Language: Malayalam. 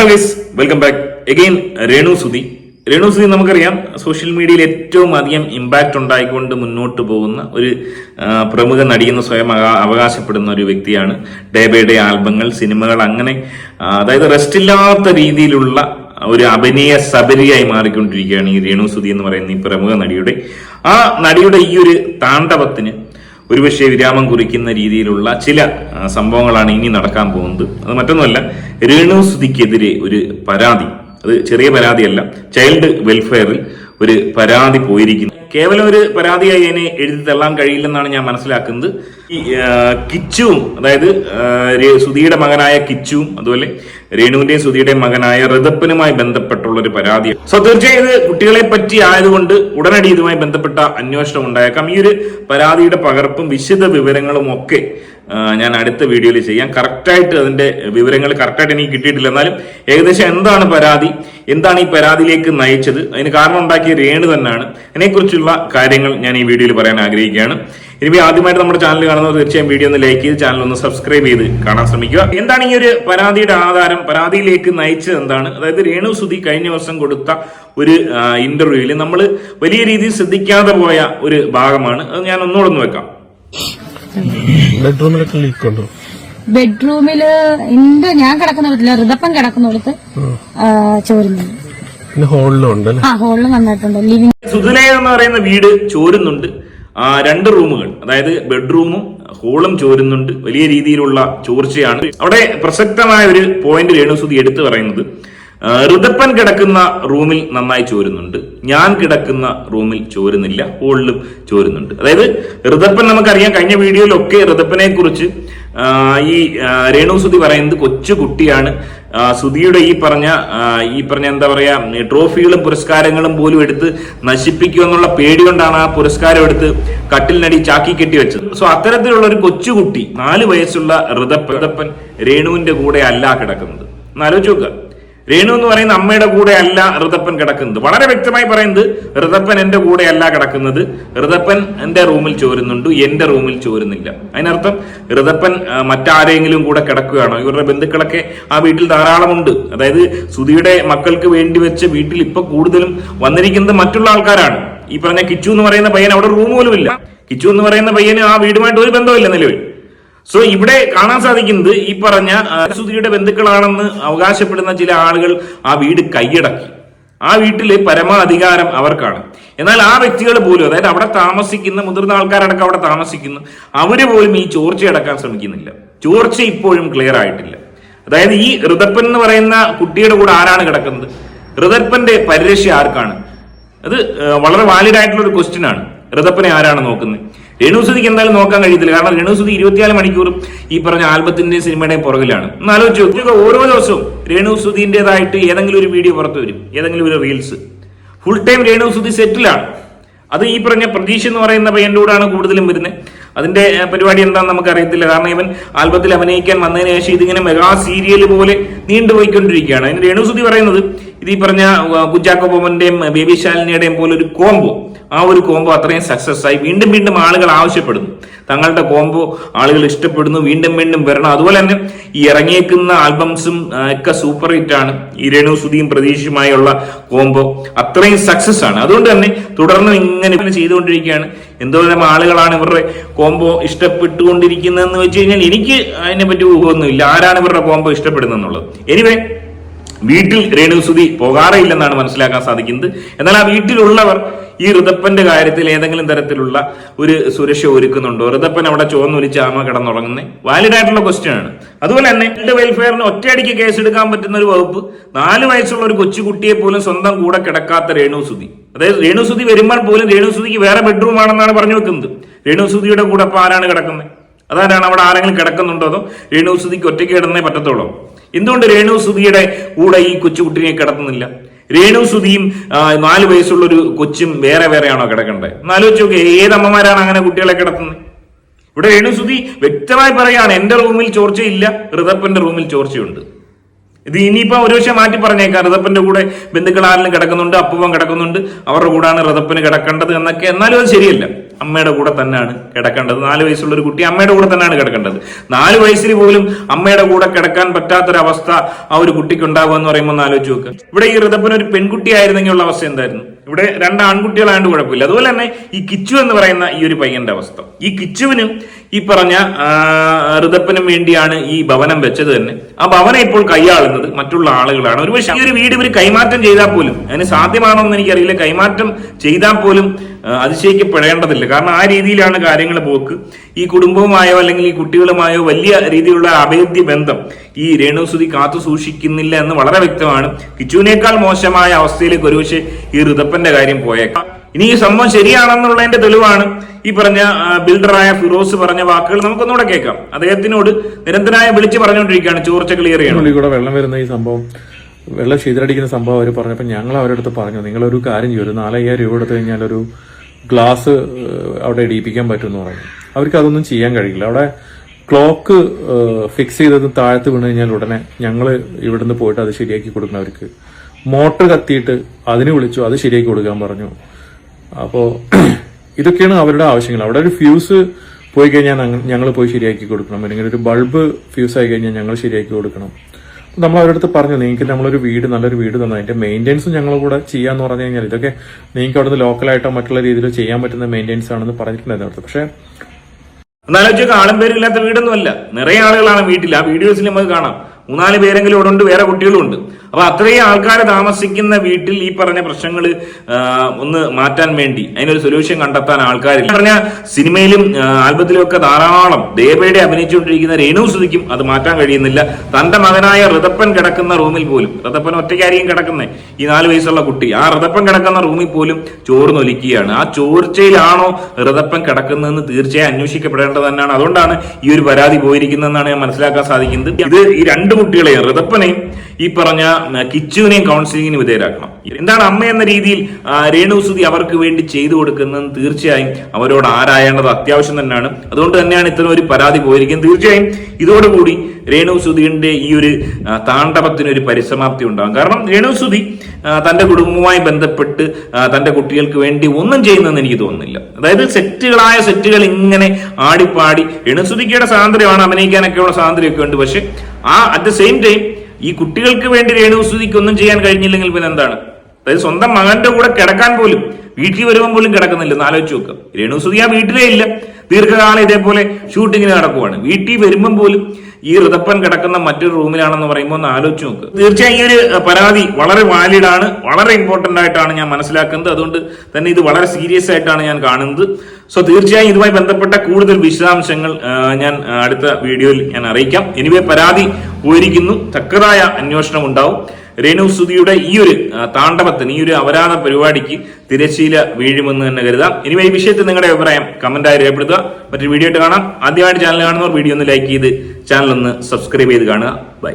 Hello guys welcome back again Renu Sudhi Renu Sudhi നമുക്കറിയാം സോഷ്യൽ മീഡിയയിൽ ഏറ്റവും അധികം ഇമ്പാക്റ്റ് ഉണ്ടായിക്കൊണ്ട് മുന്നോട്ട് പോകുന്ന ഒരു പ്രമുഖ നടിയെന്ന് സ്വയം അവകാശപ്പെടുന്ന ഒരു വ്യക്തിയാണ്. ഡേ ബൈ ഡേ ആൽബങ്ങൾ സിനിമകൾ അങ്ങനെ അതായത് റെസ്റ്റ് ഇല്ലാത്ത രീതിയിലുള്ള ഒരു അഭിനയ സബരിയായി മാറിക്കൊണ്ടിരിക്കുകയാണ് ഈ രേണു സുധി എന്ന് പറയുന്ന ഈ പ്രമുഖ നടിയുടെ. ആ നടിയുടെ ഈ ഒരു താണ്ഡവത്തിന് ഒരുപക്ഷെ വിരാമം കുറിക്കുന്ന രീതിയിലുള്ള ചില സംഭവങ്ങളാണ് ഇനി നടക്കാൻ പോകുന്നത്. അത് മറ്റൊന്നുമല്ല രേണു സുധിക്കെതിരെ ഒരു പരാതി. അത് ചെറിയ പരാതിയല്ല ചൈൽഡ് വെൽഫെയറിൽ ഒരു പരാതി പോയിരിക്കുന്നു. കേവലം ഒരു പരാതിയായി അതിനെ എഴുതി തള്ളാൻ കഴിയില്ലെന്നാണ് ഞാൻ മനസ്സിലാക്കുന്നത്. ഈ കിച്ചുവും അതായത് സുധിയുടെ മകനായ കിച്ചുവും അതുപോലെ രേണുവിന്റെയും സുധിയുടെയും മകനായ ഋതപ്പനുമായി ബന്ധപ്പെട്ടുള്ള ഒരു പരാതി സോ തീർച്ചയായും ഇത് കുട്ടികളെ പറ്റി ആയതുകൊണ്ട് ഉടനടി ഇതുമായി ബന്ധപ്പെട്ട അന്വേഷണം ഉണ്ടായേക്കാം. ഈ ഒരു പരാതിയുടെ പകർപ്പും വിശദ വിവരങ്ങളും ഒക്കെ ഞാൻ അടുത്ത വീഡിയോയിൽ ചെയ്യാം. കറക്റ്റായിട്ട് അതിന്റെ വിവരങ്ങൾ കറക്റ്റായിട്ട് എനിക്ക് കിട്ടിയിട്ടില്ല. എന്നാലും ഏകദേശം എന്താണ് പരാതി എന്താണ് ഈ പരാതിയിലേക്ക് നയിച്ചത് അതിന് കാരണം ഉണ്ടാക്കിയ രേണു തന്നെയാണ്. അതിനെക്കുറിച്ചുള്ള കാര്യങ്ങൾ ഞാൻ ഈ വീഡിയോയിൽ പറയാൻ ആഗ്രഹിക്കുകയാണ്. ഇനി ആദ്യമായിട്ട് നമ്മുടെ ചാനൽ കാണുന്നവർ തീർച്ചയായും വീഡിയോ ഒന്ന് ലൈക്ക് ചെയ്ത് ചാനൽ ഒന്ന് സബ്സ്ക്രൈബ് ചെയ്ത് കാണാൻ ശ്രമിക്കുക. എന്താണ് ഈ ഒരു പരാതിയുടെ ആധാരം? പരാതിയിലേക്ക് നയിച്ചത് എന്താണ്? അതായത് രേണു സുധി കഴിഞ്ഞ വർഷം കൊടുത്ത ഒരു ഇന്റർവ്യൂവിൽ നമ്മൾ വലിയ രീതിയിൽ ശ്രദ്ധിക്കാതെ പോയ ഒരു ഭാഗമാണ്. അത് ഞാൻ ഒന്നുകൂടെ ഒന്ന് വെക്കാം. ബെഡ്റൂമിലൊക്കെ ലീക്ക് ഉണ്ടോ? ബെഡ്റൂമിൽ ഉണ്ട് ഞാൻ കിടക്കുന്നിടത്തില്ല ഋതപ്പൻ കിടക്കുന്നിടത്ത് ചോരുന്നുണ്ട്. ഹോളിലും ഉണ്ട് അല്ലേ ആ ഹോളിലും നന്നായിട്ടുണ്ട്. ലിവിംഗ് സുധുലേ എന്ന് പറയുന്ന വീട് ചോരുന്നുണ്ട്. രണ്ട് റൂമുകൾ അതായത് ബെഡ്റൂമും ഹോളും ചോരുന്നുണ്ട്. വലിയ രീതിയിലുള്ള ചോർച്ചയാണ്. അവിടെ പ്രസക്തമായ ഒരു പോയിന്റ് രേണുസുതി എടുത്തു പറയുന്നത് ആ, ഋതപ്പൻ കിടക്കുന്ന റൂമിൽ നന്നായി ചോരുന്നുണ്ട്. ഞാൻ കിടക്കുന്ന റൂമിൽ ചോരുന്നില്ല ഹോളിലും ചോരുന്നുണ്ട്. അതായത് ഋതപ്പൻ നമുക്കറിയാം കഴിഞ്ഞ വീഡിയോയിലൊക്കെ ഋതപ്പനെ കുറിച്ച് ആ, ഈ രേണു സുധി പറയുന്നത് കൊച്ചു കുട്ടിയാണ്. സുധിയുടെ ഈ പറഞ്ഞ ഈ പറഞ്ഞ എന്താ പറയാ ട്രോഫികളും പുരസ്കാരങ്ങളും പോലും എടുത്ത് നശിപ്പിക്കുക എന്നുള്ള പേടി കൊണ്ടാണ് ആ പുരസ്കാരം എടുത്ത് കട്ടിലിനടി ചാക്കി കെട്ടി വെച്ചത്. സോ അത്തരത്തിലുള്ള ഒരു കൊച്ചുകുട്ടി നാല് വയസ്സുള്ള ഋതപ്പൻ രേണുവിന്റെ കൂടെ അല്ല കിടക്കുന്നത്. എന്നാലോചിച്ച് നോക്കുക. രേണു എന്ന് പറയുന്ന അമ്മയുടെ കൂടെ അല്ല ഋതപ്പൻ കിടക്കുന്നത്. വളരെ വ്യക്തമായി പറയുന്നത് ഋതപ്പൻ എന്റെ കൂടെ അല്ല കിടക്കുന്നത്. ഋതപ്പൻ എന്റെ റൂമിൽ ചോരുന്നുണ്ട്. എന്റെ റൂമിൽ ചോരുന്നില്ല. അതിനർത്ഥം ഋതപ്പൻ മറ്റാരെങ്കിലും കൂടെ കിടക്കുകയാണോ? ഇവരുടെ ബന്ധുക്കളൊക്കെ ആ വീട്ടിൽ ധാരാളമുണ്ട്. അതായത് സുധിയുടെ മക്കൾക്ക് വേണ്ടി വെച്ച് വീട്ടിൽ ഇപ്പൊ കൂടുതലും വന്നിരിക്കുന്നത് മറ്റുള്ള ആൾക്കാരാണ്. ഈ പറഞ്ഞ കിച്ചു എന്ന് പറയുന്ന പയ്യൻ അവിടെ റൂം പോലും ഇല്ല കിച്ചു എന്ന് പറയുന്ന പയ്യന് ആ വീടുമായിട്ട് ഒരു ബന്ധമില്ല നിലവിൽ. സോ ഇവിടെ കാണാൻ സാധിക്കുന്നത് ഈ പറഞ്ഞ സുധിയുടെ ബന്ധുക്കളാണെന്ന് അവകാശപ്പെടുന്ന ചില ആളുകൾ ആ വീട് കൈയടക്കി. ആ വീട്ടിലെ പരമാധികാരം അവർക്കാണ്. എന്നാൽ ആ വ്യക്തികൾ പോലും അതായത് അവിടെ താമസിക്കുന്ന മുതിർന്ന ആൾക്കാരടക്കം അവിടെ താമസിക്കുന്നു. അവർ പോലും ഈ ചോർച്ച അടക്കാൻ ശ്രമിക്കുന്നില്ല. ചോർച്ച ഇപ്പോഴും ക്ലിയർ ആയിട്ടില്ല. അതായത് ഈ ഋതപ്പൻ എന്ന് പറയുന്ന കുട്ടിയുടെ കൂടെ ആരാണ് കിടക്കുന്നത്? ഋതപ്പന്റെ പരിരക്ഷ ആർക്കാണ്? അത് വളരെ വാലിഡ് ആയിട്ടുള്ള ഒരു ക്വസ്റ്റ്യൻ ആണ്. ഋതപ്പനെ ആരാണ് നോക്കുന്നത്? രേണുസുതിക്ക് എന്തായാലും നോക്കാൻ കഴിയത്തില്ല. കാരണം രേണുസുതി ഇരുപത്തിനാല് മണിക്കൂറും ഈ പറഞ്ഞ ആൽബത്തിന്റെയും സിനിമയുടെയും പുറകിലാണ്. ഒന്ന് ആലോചിച്ച് ഓരോ ദിവസവും രേണുസുതിന്റെതായിട്ട് ഏതെങ്കിലും ഒരു വീഡിയോ പുറത്തു വരും. ഏതെങ്കിലും ഒരു റീൽസ് ഫുൾ ടൈം രേണുസുതി സെറ്റിലാണ്. അത് ഈ പറഞ്ഞ പ്രതീക്ഷ എന്ന് പറയുന്ന പയ്യന്റെ കൂടാണ് കൂടുതലും വരുന്നത്. അതിന്റെ പരിപാടി എന്താണെന്ന് നമുക്ക് അറിയത്തില്ല കാരണം ഇവൻ ആൽബത്തിൽ അഭിനയിക്കാൻ വന്നതിന് ശേഷം ഇതിങ്ങനെ മെഗാ സീരിയൽ പോലെ നീണ്ടുപോയിക്കൊണ്ടിരിക്കുകയാണ്. അതിന് രേണുസുതി പറയുന്നത് ഇത് ഈ പറഞ്ഞ കുജാക്കോ ബോമന്റെയും ബേബി ശാലിനിയുടെയും പോലെ ഒരു കോംബോ. ആ ഒരു കോംബോ അത്രയും സക്സസ് ആയി വീണ്ടും വീണ്ടും ആളുകൾ ആവശ്യപ്പെടുന്നു. തങ്ങളുടെ കോംബോ ആളുകൾ ഇഷ്ടപ്പെടുന്നു. വീണ്ടും വീണ്ടും വരണം. അതുപോലെ തന്നെ ഈ ഇറങ്ങിയേക്കുന്ന ആൽബംസും ഒക്കെ സൂപ്പർ ഹിറ്റ് ആണ്. ഈ രേണു സുധിയും പ്രതീക്ഷയുമായുള്ള കോംബോ അത്രയും സക്സസ് ആണ്. അതുകൊണ്ട് തന്നെ തുടർന്ന് ഇങ്ങനെ ചെയ്തുകൊണ്ടിരിക്കുകയാണ്. എന്തോരം ആളുകളാണ് ഇവരുടെ കോംബോ ഇഷ്ടപ്പെട്ടുകൊണ്ടിരിക്കുന്നതെന്ന് വെച്ച് കഴിഞ്ഞാൽ എനിക്ക് അതിനെ പറ്റി ഊഹമൊന്നുമില്ല. ആരാണ് ഇവരുടെ കോംബോ ഇഷ്ടപ്പെടുന്നത് എന്നുള്ളത് എനിവേ വീട്ടിൽ രേണുസുതി പോകാറേയില്ലെന്നാണ് മനസ്സിലാക്കാൻ സാധിക്കുന്നത്. എന്നാൽ ആ വീട്ടിലുള്ളവർ ഈ ഋതപ്പന്റെ കാര്യത്തിൽ ഏതെങ്കിലും തരത്തിലുള്ള ഒരു സുരക്ഷ ഒരുക്കുന്നുണ്ടോ? ഋതപ്പൻ അവിടെ ചോന്നൊലിച്ച് ആമ കിടന്നുറങ്ങുന്നത് വാലിഡ് ആയിട്ടുള്ള ക്വസ്റ്റ്യൻ ആണ്. അതുപോലെ തന്നെ ചൈൽഡ് വെൽഫെയറിന് ഒറ്റയടിക്ക് കേസ് എടുക്കാൻ പറ്റുന്ന ഒരു വകുപ്പ് നാല് വയസ്സുള്ള ഒരു കൊച്ചുകുട്ടിയെ പോലും സ്വന്തം കൂടെ കിടക്കാത്ത രേണുസുതി. അതായത് രേണുസുതി വരുമ്പോൾ പോലും രേണുസുതിക്ക് വേറെ ബെഡ്റൂം ആണെന്നാണ് പറഞ്ഞു വെക്കുന്നത്. രേണുസുതിയുടെ കൂടെ അപ്പൊ ആരാണ് കിടക്കുന്നത് അതാരാണ് അവിടെ ആരെങ്കിലും കിടക്കുന്നുണ്ടോ അതോ രേണുസുതിക്ക് ഒറ്റയ്ക്ക് കിടന്നേ പറ്റത്തുള്ളൂ? എന്തുകൊണ്ട് രേണുസുതിയുടെ കൂടെ ഈ കൊച്ചുകുട്ടിനെ കിടത്തുന്നില്ല? രേണു സുധിയും നാല് വയസ്സുള്ള ഒരു കൊച്ചും വേറെ വേറെയാണോ കിടക്കേണ്ടത് എന്നാലോചിച്ച് നോക്കി ഏതമ്മമാരാണ് അങ്ങനെ കുട്ടികളെ കിടത്തുന്നത്? ഇവിടെ രേണു സുധി വ്യക്തമായി പറയാണ് എന്റെ റൂമിൽ ചോർച്ചയില്ല ഋതപ്പന്റെ റൂമിൽ ചോർച്ചയുണ്ട്. ഇത് ഇനിയിപ്പോ ഒരു പക്ഷേ മാറ്റി പറഞ്ഞേക്കാം. ഋതപ്പന്റെ കൂടെ ബന്ധുക്കൾ ആരെങ്കിലും കിടക്കുന്നുണ്ട് അപ്പുവൻ കിടക്കുന്നുണ്ട് അവരുടെ കൂടാണ് ഋതപ്പന് കിടക്കേണ്ടത് എന്നൊക്കെ. എന്നാലും അത് ശരിയല്ല. അമ്മയുടെ കൂടെ തന്നെയാണ് കിടക്കേണ്ടത്. നാല് വയസ്സുള്ള ഒരു കുട്ടി അമ്മയുടെ കൂടെ തന്നെയാണ് കിടക്കേണ്ടത്. നാല് വയസ്സിൽ പോലും അമ്മയുടെ കൂടെ കിടക്കാൻ പറ്റാത്തൊരവസ്ഥ ആ ഒരു കുട്ടിക്ക് ഉണ്ടാവുക എന്ന് പറയുമ്പോൾ ഒന്ന് ആലോചിച്ച് നോക്കുക ഇവിടെ ഈ ഋതപ്പൻ ഒരു പെൺകുട്ടി ആയിരുന്നെങ്കിൽ ഉള്ള അവസ്ഥ എന്തായിരുന്നു? ഇവിടെ രണ്ട് ആൺകുട്ടികളായതുകൊണ്ട് കുഴപ്പമില്ല. അതുപോലെ തന്നെ ഈ കിച്ചു എന്ന് പറയുന്ന ഈ ഒരു പയ്യന്റെ അവസ്ഥ. ഈ കിച്ചുവിനും ഈ പറഞ്ഞ ഋതപ്പനും വേണ്ടിയാണ് ഈ ഭവനം വെച്ചത് തന്നെ. ആ ഭവനം ഇപ്പോൾ കൈയാളുന്നത് മറ്റുള്ള ആളുകളാണ്. ഒരുപക്ഷെ ഈ ഒരു വീട് ഇവർ കൈമാറ്റം ചെയ്താൽ പോലും അതിന് സാധ്യമാണോ എന്ന് എനിക്കറിയില്ല. കൈമാറ്റം ചെയ്താൽ പോലും അതിശയിക്കപ്പെടേണ്ടതില്ല കാരണം ആ രീതിയിലാണ് കാര്യങ്ങൾ പോക്ക്. ഈ കുടുംബവുമായോ അല്ലെങ്കിൽ ഈ കുട്ടികളുമായോ വലിയ രീതിയിലുള്ള അഭേദ്യ ബന്ധം ഈ രേണുസുതി കാത്തു സൂക്ഷിക്കുന്നില്ല എന്ന് വളരെ വ്യക്തമാണ്. കിച്ചുവിനേക്കാൾ മോശമായ അവസ്ഥയിലേക്ക് ഒരുപക്ഷെ ഈ ഋതപ്പന്റെ കാര്യം പോയേക്കാം. ഇനി ഈ സംഭവം ശരിയാണെന്നുള്ളതിന്റെ തെളിവാണ് ഈ പറഞ്ഞ ബിൽഡറായ ഫിറോസ് പറഞ്ഞ വാക്കുകൾ നമുക്കൊന്നുകൂടെ കേൾക്കാം. അദ്ദേഹത്തിനോട് നിരന്തരമായ വിളിച്ചു പറഞ്ഞുകൊണ്ടിരിക്കുകയാണ്. ചോർച്ച ക്ലിയർ ചെയ്യണം. വെള്ളം വരുന്ന ഈ സംഭവം വെള്ളം ശീതലടിക്കുന്ന സംഭവം അവർ പറഞ്ഞപ്പോൾ ഞങ്ങൾ അവരുടെ പറഞ്ഞു നിങ്ങളൊരു കാര്യം ചെയ്യും. ഒരു നാലയ്യായിരം രൂപ എടുത്തു കഴിഞ്ഞാൽ ഒരു ഗ്ലാസ് അവിടെ ഇടിയിപ്പിക്കാൻ പറ്റുമെന്ന് പറഞ്ഞു. അവർക്ക് അതൊന്നും ചെയ്യാൻ കഴിയില്ല. അവിടെ ക്ലോക്ക് ഫിക്സ് ചെയ്തത് താഴത്ത് വീണ് കഴിഞ്ഞാൽ ഉടനെ ഞങ്ങൾ ഇവിടുന്ന് പോയിട്ട് അത് ശരിയാക്കി കൊടുക്കണം അവർക്ക്. മോട്ടർ കത്തിയിട്ട് അതിന് വിളിച്ചു അത് ശരിയാക്കി കൊടുക്കാൻ പറഞ്ഞു. അപ്പോൾ ഇതൊക്കെയാണ് അവരുടെ ആവശ്യങ്ങൾ. അവിടെ ഒരു ഫ്യൂസ് പോയി കഴിഞ്ഞാൽ ഞങ്ങൾ പോയി ശരിയാക്കി കൊടുക്കണം. അല്ലെങ്കിൽ ഒരു ബൾബ് ഫ്യൂസ് ആയി കഴിഞ്ഞാൽ ഞങ്ങൾ ശരിയാക്കി കൊടുക്കണം. നമ്മൾ അവരുടെ അടുത്ത് പറഞ്ഞു നിങ്ങൾക്ക് നമ്മളൊരു വീട് നല്ലൊരു വീട് തന്നെ? അതിന്റെ മെയിന്റെനൻസ് ഞങ്ങൾ കൂടെ ചെയ്യാന്ന് പറഞ്ഞു കഴിഞ്ഞാൽ ഇതൊക്കെ നിങ്ങൾക്ക് അവിടുന്ന് ലോക്കലായിട്ടോ മറ്റുള്ള രീതിയിൽ ചെയ്യാൻ പറ്റുന്ന മെയിന്റെനൻസ് ആണെന്ന് പറഞ്ഞിട്ടുണ്ടായിരുന്നു അവർക്ക് പക്ഷേ എന്നാലും ആളും പേരില്ലാത്ത വീടൊന്നും അല്ല നിറയെ ആളുകളാണ് വീട്ടിൽ. ആ വീഡിയോസിൽ നമുക്ക് കാണാം. മൂന്നാൽ പേരെങ്കിലും ഇവിടെ ഉണ്ട് വേറെ കുട്ടികളും ഉണ്ട്. അപ്പൊ അത്രയും ആൾക്കാർ താമസിക്കുന്ന വീട്ടിൽ ഈ പറഞ്ഞ പ്രശ്നങ്ങൾ ഒന്ന് മാറ്റാൻ വേണ്ടി അതിനൊരു സൊല്യൂഷൻ കണ്ടെത്താൻ ആൾക്കാരില്ല. പറഞ്ഞ സിനിമയിലും ആൽബത്തിലും ഒക്കെ ധാരാളം ദേവയുടെ അഭിനയിച്ചുകൊണ്ടിരിക്കുന്ന രേണു സുധിക്കും അത് മാറ്റാൻ കഴിയുന്നില്ല. തന്റെ മകനായ ഋതപ്പൻ കിടക്കുന്ന റൂമിൽ പോലും ഋതപ്പൻ ഒറ്റയ്ക്കായിരിക്കും കിടക്കുന്നത് ഈ നാല് വയസ്സുള്ള കുട്ടി. ആ ഋതപ്പൻ കിടക്കുന്ന റൂമിൽ പോലും ചോറ് നൊലിക്കുകയാണ് ആ ചോർച്ചയിലാണോ ഋതപ്പൻ കിടക്കുന്നതെന്ന് തീർച്ചയായും അന്വേഷിക്കപ്പെടേണ്ടത് തന്നെയാണ്. അതുകൊണ്ടാണ് ഈ ഒരു പരാതി പോയിരിക്കുന്നതെന്നാണ് ഞാൻ മനസ്സിലാക്കാൻ സാധിക്കുന്നത്. ഇത് ഈ രണ്ട് കുട്ടികളെയും ഋതപ്പനെയും ഈ പറഞ്ഞ കിച്ചുവിനെയും കൗൺസിലിങ്ങിന് വിധേയരാക്കണം. എന്താണ് അമ്മ എന്ന രീതിയിൽ രേണുസുതി അവർക്ക് വേണ്ടി ചെയ്തു കൊടുക്കുന്നത് തീർച്ചയായും അവരോട് ആരായേണ്ടത് അത്യാവശ്യം തന്നെയാണ്. അതുകൊണ്ട് തന്നെയാണ് ഇത്തരം ഒരു പരാതി പോയിരിക്കുന്നത്. തീർച്ചയായും ഇതോടുകൂടി രേണുസുതിന്റെ ഈ ഒരു താണ്ഡവത്തിന് ഒരു പരിസമാപ്തി ഉണ്ടാകും. കാരണം രേണുസുതി തന്റെ കുടുംബവുമായി ബന്ധപ്പെട്ട് തന്റെ കുട്ടികൾക്ക് വേണ്ടി ഒന്നും ചെയ്യുന്നെന്ന് എനിക്ക് തോന്നുന്നില്ല. അതായത് സെറ്റുകളായ സെറ്റുകൾ ഇങ്ങനെ ആടിപ്പാടി രേണുസുതിക്കയുടെ സ്വാതന്ത്ര്യമാണ് അഭിനയിക്കാനൊക്കെയുള്ള സ്വാതന്ത്ര്യമൊക്കെ ഉണ്ട്. പക്ഷെ ആ അറ്റ് ദ സെയിം ടൈം ഈ കുട്ടികൾക്ക് വേണ്ടി രേണുസുതിക്ക് ഒന്നും ചെയ്യാൻ കഴിഞ്ഞില്ലെങ്കിൽ പിന്നെ എന്താണ്? അതായത് സ്വന്തം മകന്റെ കൂടെ കിടക്കാൻ പോലും വീട്ടിൽ വരുമ്പോൾ പോലും കിടക്കുന്നില്ല. ആലോചിച്ച് നോക്കുക രേണുസുതി ആ വീട്ടിലേ ഇല്ല. ദീർഘകാലം ഇതേപോലെ ഷൂട്ടിങ്ങിന് നടക്കുവാണ്. വീട്ടിൽ വരുമ്പം പോലും ഈ ഋതപ്പൻ കിടക്കുന്ന മറ്റൊരു റൂമിലാണെന്ന് പറയുമ്പോൾ ഒന്ന് ആലോചിച്ച് നോക്ക്. തീർച്ചയായും ഈ ഒരു പരാതി വളരെ വാലിഡ് ആണ്. വളരെ ഇമ്പോർട്ടന്റ് ആയിട്ടാണ് ഞാൻ മനസ്സിലാക്കുന്നത്. അതുകൊണ്ട് തന്നെ ഇത് വളരെ സീരിയസ് ആയിട്ടാണ് ഞാൻ കാണുന്നത്. സോ തീർച്ചയായും ഇതുമായി ബന്ധപ്പെട്ട കൂടുതൽ വിശദാംശങ്ങൾ ഞാൻ അടുത്ത വീഡിയോയിൽ ഞാൻ അറിയിക്കാം. എനിവേ പരാതി പോയിരിക്കുന്നു. തക്കതായ അന്വേഷണം ഉണ്ടാവും. രേണു സുധിയുടെ ഈ ഒരു താണ്ഡവത്തിന് ഈ ഒരു അപരാധ പരിപാടിക്ക് തിരശീല വീഴുമെന്ന് തന്നെ കരുതാം. ഇനി ഈ വിഷയത്തിൽ നിങ്ങളുടെ അഭിപ്രായം കമന്റായി രേഖപ്പെടുത്തുക. മറ്റൊരു വീഡിയോ ആയിട്ട് കാണാം. ആദ്യമായിട്ട് ചാനൽ കാണുന്നവർ വീഡിയോ ഒന്ന് ലൈക്ക് ചെയ്ത് ചാനൽ ഒന്ന് സബ്സ്ക്രൈബ് ചെയ്ത് കാണുക. ബൈ